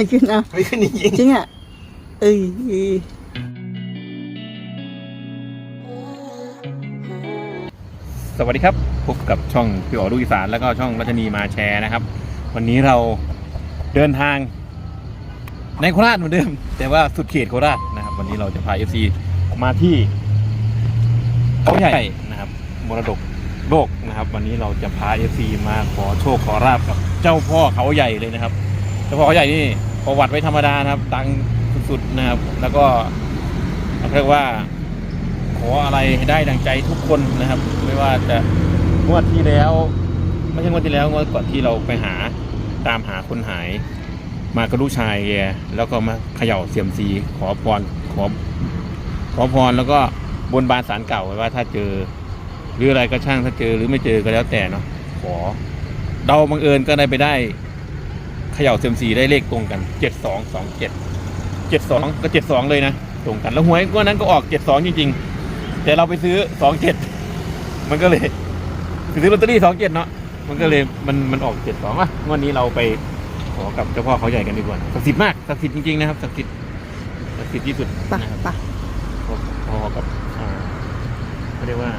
ไม่ขึ้นเอาไม่ขึ้นจริงจริงอะเอ้ยๆสวัสดีครับพบกับช่องพี่อ๋อลูกอีสานแล้วก็ช่องรัชนีมาแชร์นะครับ วันนี้เราเดินทาง ในโคราชเหมือนเดิม แต่ว่าสุดเขตโคราชนะครับ วันนี้เราจะพา FC มาที่เขาใหญ่นะครับมรดกโลกนะครับ วันนี้เราจะพา FC มาขอโชคขอราบกับเจ้าพ่อเขาใหญ่เลยนะครับ เจ้าพ่อเขาใหญ่นี่ ประวัติไว้ธรรมดานะครับดังสุดๆนะครับ แล้วก็เรียกว่า ขออะไรได้ดังใจทุกคนนะครับ ไม่ว่าจะงวดที่แล้ว ไม่ใช่งวดที่แล้วงวดก่อนที่เราไปหาตามหาคนหาย มากับลูกชายแกแล้วก็มาเขย่าเสียมซี ขอพรขอขอพรแล้วก็บนบานสารเก่าไว้ว่าถ้าเจอ หรืออะไรก็ช่างถ้าเจอหรือไม่เจอก็แล้วแต่เนาะขอเดาบังเอิญก็ได้ไปได้ เขย่าเซียมซีได้เลขตรงกันเจ็ดสองสองเจ็ดเจ็ดสองก็เจ็ดสองเลยนะตรงกันแล้วหวยงวันนั้นก็ออกเจ็ดสองจริงๆ แต่เราไปซื้อสองเจ็ดมันก็เลยไปซื้อลอตเตอรี่สองเจ็ดเนาะมันก็เลยมันมันออกเจ็ดสองอะงวันนี้เราไปขอกับเจ้าพ่อเขาใหญ่กันดีกว่าศักดิ์สิทธิ์มากศักดิ์สิทธิ์จริงๆนะครับศักดิ์สิทธิ์ศักดิ์สิทธิ์ที่สุดปะนะครับปะพอกับอ่าเขาเรียกว่า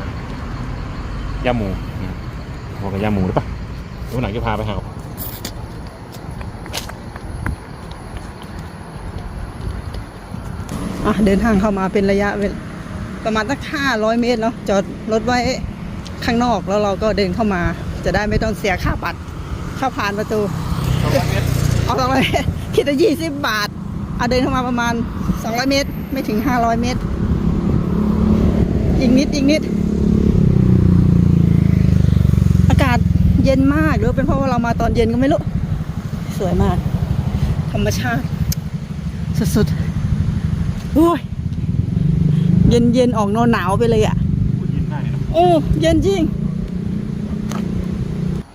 ย่าหมูนะครับพอกับย่าหมูหรือปะเดี๋ยววันหลังจะพาไปหา อะเดินทางเข้ามาเป็นระยะเวลประมาณสักห้าร้อยเมตรเนาะจอดรถไว้ข้างนอกแล้วเราก็เดินเข้ามา จะได้ไม่ต้องเสียค่าบัตรเข้าผ่านประตูเอาสองร้อยคิดว่ายี่สิบบาทเอาเดินเข้ามาประมาณสองร้อยเมตร ไม่ถึงห้าร้อยเมตร อีกนิดอีกนิด อากาศเย็นมากหรือเป็นเพราะว่าเรามาตอนเย็นก็ไม่รู้ สวยมาก ธรรมชาติ สุดๆ โอ้ยเย็นเย็นๆออกหนาวๆไปเลยอะพูดยินได้นะโอ้เย็นจริง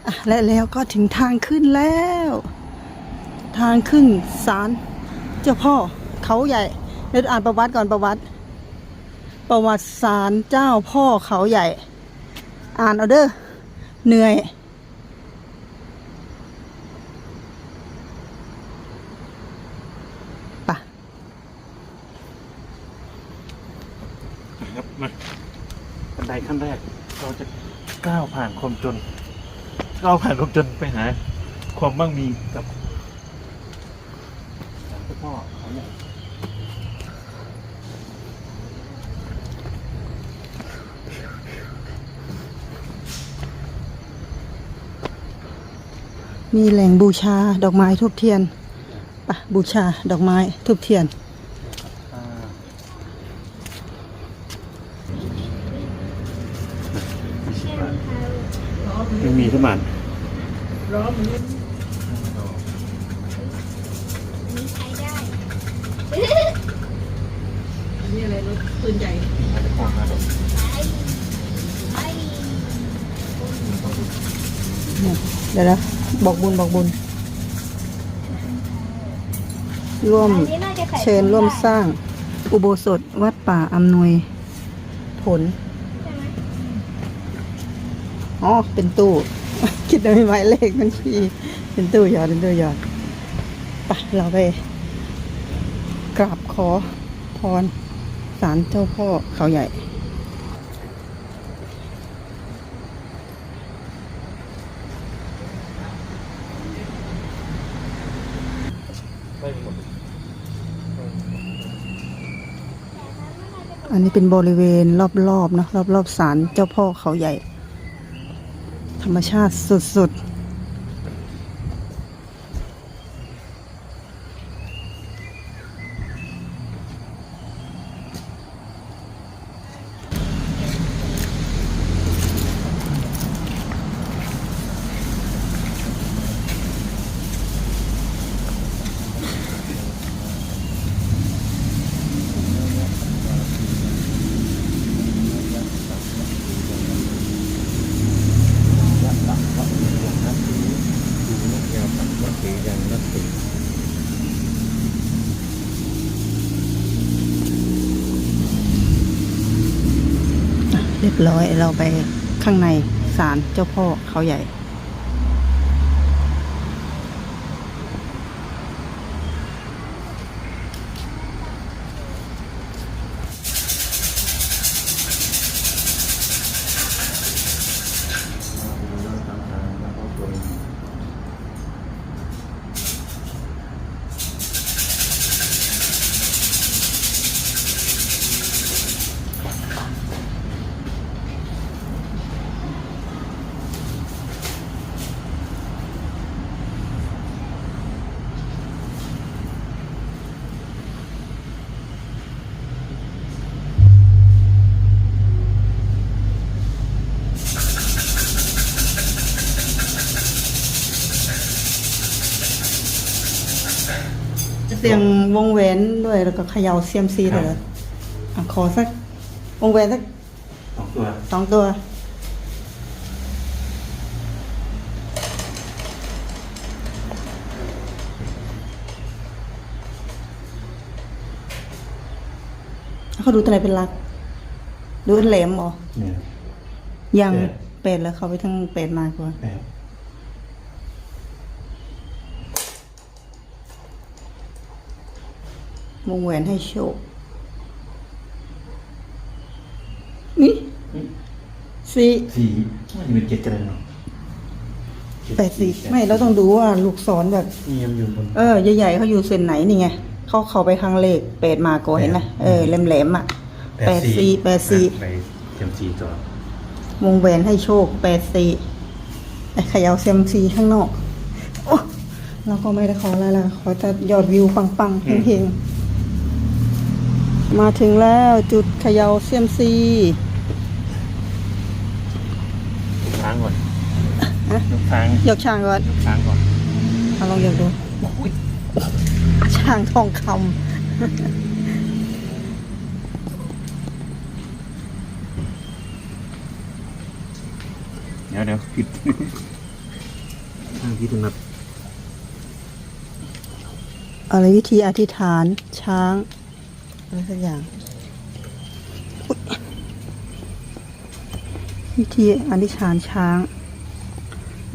อะและแล้วก็ถึงทางขึ้นแล้ว ทางขึ้นศาลเจ้าพ่อเขาใหญ่เดี๋ยวอ่านประวัติก่อนประวัติ ประวัติศาลเจ้าพ่อเขาใหญ่ อ่านเอาเด้อเหนื่อย ปะ ครับมาบั นไดขั้นแรก เราจะก้าวผ่านความจน ก้าวผ่านความจนไปหา ความมั่งมีกับศาลเจ้าพ่อเขาใหญ่ยมีแหล่งบูชาดอกไม้ทูบเทียนปะบูชาดอกไม้ทูบเทียน ดี๋ยวนะบอกบุญบอกบุญ ร่วมเชิญร่วมสร้าง อุโบสถวัดป่าอำนวยผล อ๋อ เป็นตู้ คิดว่ามีหมเลขบัญชีเป็นตู้หยอดเป็นตู้หยอดไปเราไปกราบขอพรศาลเจ้าพ่อเขาใหญ่ ได้หมด อันนี้เป็นบริเวณรอบๆเนะรอบๆศาลเจ้าพ่อเขาใหญ่ ธรรมชาติสุดๆอะเรียบร้อยเราไปข้างในศาลเจ้าพ่อเขาใหญ่ เสียงวงแหวนด้วยแล้วก็เขย่าเซียมซีเลยเหรออะขอสักวงแหวนสักสองตัวสองตัว เขาดูตัวไหนเป็นหลัก ดูเป็นแหลมเหรอเนี่ยยังแปดเป็ดแล้วเขาไปทั้งเป็ดมากกว่า แปด วงแหวนให้โชค นี่สี่สี่มันเป็นเจ็ดกันเลยเนาะแปดสี่ไม่เราต้องดูว่าลูกศรแบบนี่ยังอยู่บนเออใหญ่ๆเขาอยู่เส้นไหนนี่ไงเขาเข้าไปข้างเลขแปดมาโกเห็นไหมเออแหลมๆอะแปดสี่แปดสี่ไปเจ็มสี่ตัววงแหวนให้โชคแปดสี่ไอ้เขยาวเซยมซีข้างนอกโอ้เราก็ไม่ได้ขออะไรละขอแต่ยอดวิวปังๆเฮงๆ มาถึงแล้วจุดเขยาวเซียมซีช้างก่อนยกช้างยกช่างก่อนยกช้างก่อนเอาลองยกดูช่างทองคำเดี๋ยวเดี๋ยวผิดช้างที่ถึงแบบอะไรวิธีอธิษฐานช้าง อะไรสักอย่างวิธีอธิษฐานช้าง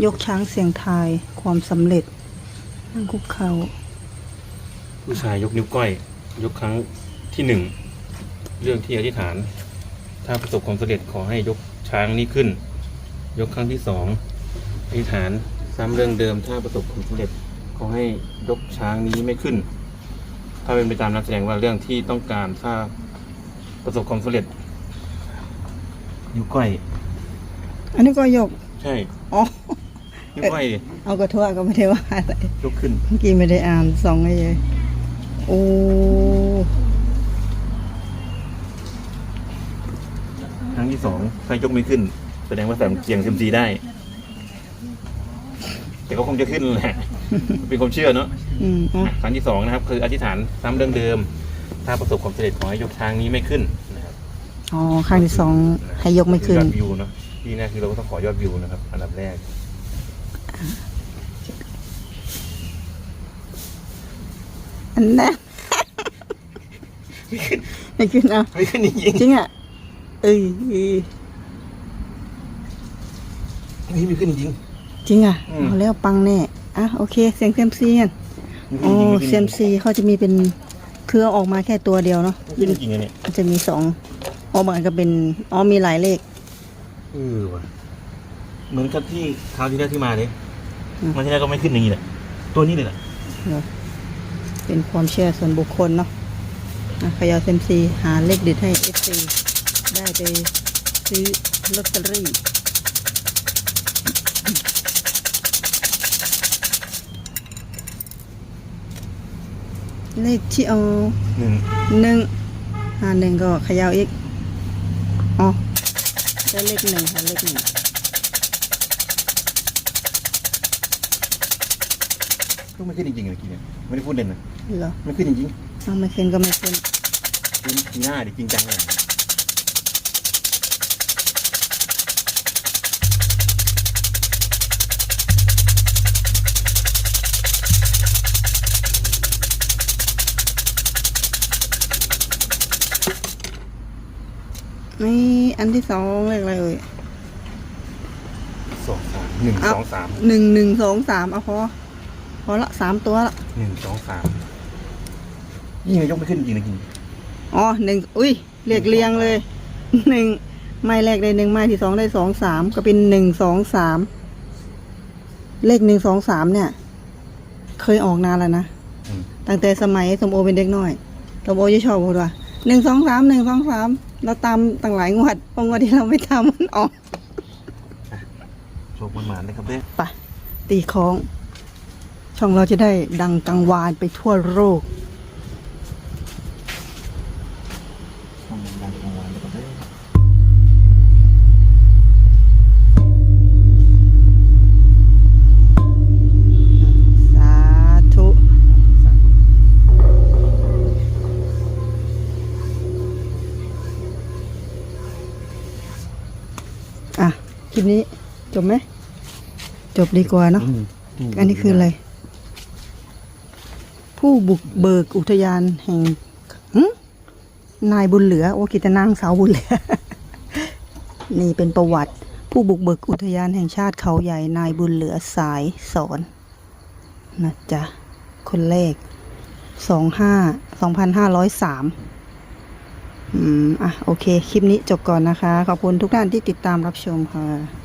ยกช้างเสียงทายความสำเร็จนั่งคุกเขา่าผู้ชายยกนิ้วก้อย ยกครั้งที่หนึ่งเรื่องที่อธิษฐาน ถ้าประสบความสำเร็จขอให้ยกช้างนี้ขึ้น ยกครั้งที่สองอธิษฐานซ้ำเรื่องเดิม ถ้าประสบความสำเร็จขอให้ยกช้างนี้ไม่ขึ้น ถ้าเป็นไปตามนั้นแสดงว่าเรื่องที่ต้องการถ้าประสบความสำเร็จนิ้วก้อย อันนี้ก็ยก ใช่อ๋อ นิ้วก้อยดิเอากระทั่วก็ไม่ได้ว่าอะไรยกขึ้น เมื่อกี้ไม่ได้อ่านสองเลยโอ้ ครั้งที่สองถ้ายกไม่ขึ้น แสดงว่าใส่เสียงเซยมซีได้ แต่ก็คงจะขึ้นแหละ เป็นความเชื่อเนาะอืมอะครั้งที่สองนะครับ คืออธิษฐานซ้ำเรื่องเดิม ถ้าประสบความสำเร็จขอให้ยกช้างนี้ไม่ขึ้นนะครับอ๋อครั้งที่สองให้ยกไม่ขึ้น ยอดวิวเนาะที่แรกคือเราก็ต้องขอยอดวิวนะครับ อันดับแรก อันนั้นไม่ขึ้นเอาไม่ขึ้นจริงจริงอะเอ้ยๆนี่ไม่ขึ้นจริงจริงอะอืมเอาแล้วปังแน่ อะโอเค เสียงเซยมซีกันๆไม่อ๋ขึ้อนจริงๆไม่ขึ้นจริงเซยมซีเขาจะมีเป็นเครือออกมาแค่ตัวเดียวเนาะๆไม่ขึ้นจริงๆอะเนี่ยมันจะมีสองออกมาก็เป็นอ๋อมีหลายเลขเออว่ะเหมือนกับที่คราวที่แล้วที่มาเลยอืมมาที่แล้วก็ไม่ขึ้นอย่างนี้แหละตัวนี้เลยแหละเนอะเป็นความเชื่อส่วนบุคคลเนาะอะขยาเซยมซีหาเลขเด็ดให้เอฟซีได้ไปซื้อลอตเตอรี่ เลขที่เอาหนึ่งหนึ่งหาหนึ่งก็เขยาวอีกอ๋อได้เลขหนึ่งหาเลขหนึ่งก็ไม่ขึ้นจริงๆเลยกินเนี่ยไม่ได้พูดเล่นนะเหรอไม่ขึ้นจริงเอาไม่ขึ้นก็ไม่ขึ้นๆคือหน้าดิจริงจังเลย อันที่สองเลขอะไรเอ่ยสองสามหนึ่งเอ้าสองสามหนึ่งหนึ่งสองสามเอาพอพอละสามตัวละหนึ่งสองสามนี่ยังยกไม่ขึ้นจริงๆนะกินอ๋อหนึ่งอุ้ยเรียกเรียงเลยหนึ่งไม้แรกได้หนึ่งไม้ที่สองได้สองสามก็เป็นหนึ่งสองสามเลขหนึ่งสองสามเนี่ย เคยออกนานแล้วนะอืมตั้งแต่สมัยสมโอเป็นเด็กน้อยสมโอจะชอบพูดว่าหนึ่งสองสามหนึ่งสองสาม เราตามตั้งหลายงวดเพราะงวดที่เราไม่ทำมันออกโชคมันหมานนะครับเด้ไปตีของ ช่องเราจะได้ดังกังวานไปทั่วโลก ลิปนี้จบไหม จบดีกว่าเนาะ อันนี้คืออะไร ผู้บุกเบิกอุทยานแห่งหึนายบุญเหลือ โอ้กิตนางสาวบุญเหลือ นี่เป็นประวัติ ผู้บุกเบิกอุทยานแห่งชาติเขาใหญ่นายบุญเหลือสายสอนนะจ๊ะ คนแรกสองห้าสองพันห้าร้อยสาม อืม อะ โอเค คลิปนี้จบก่อนนะคะ ขอบคุณทุกท่านที่ติดตามรับชมค่ะ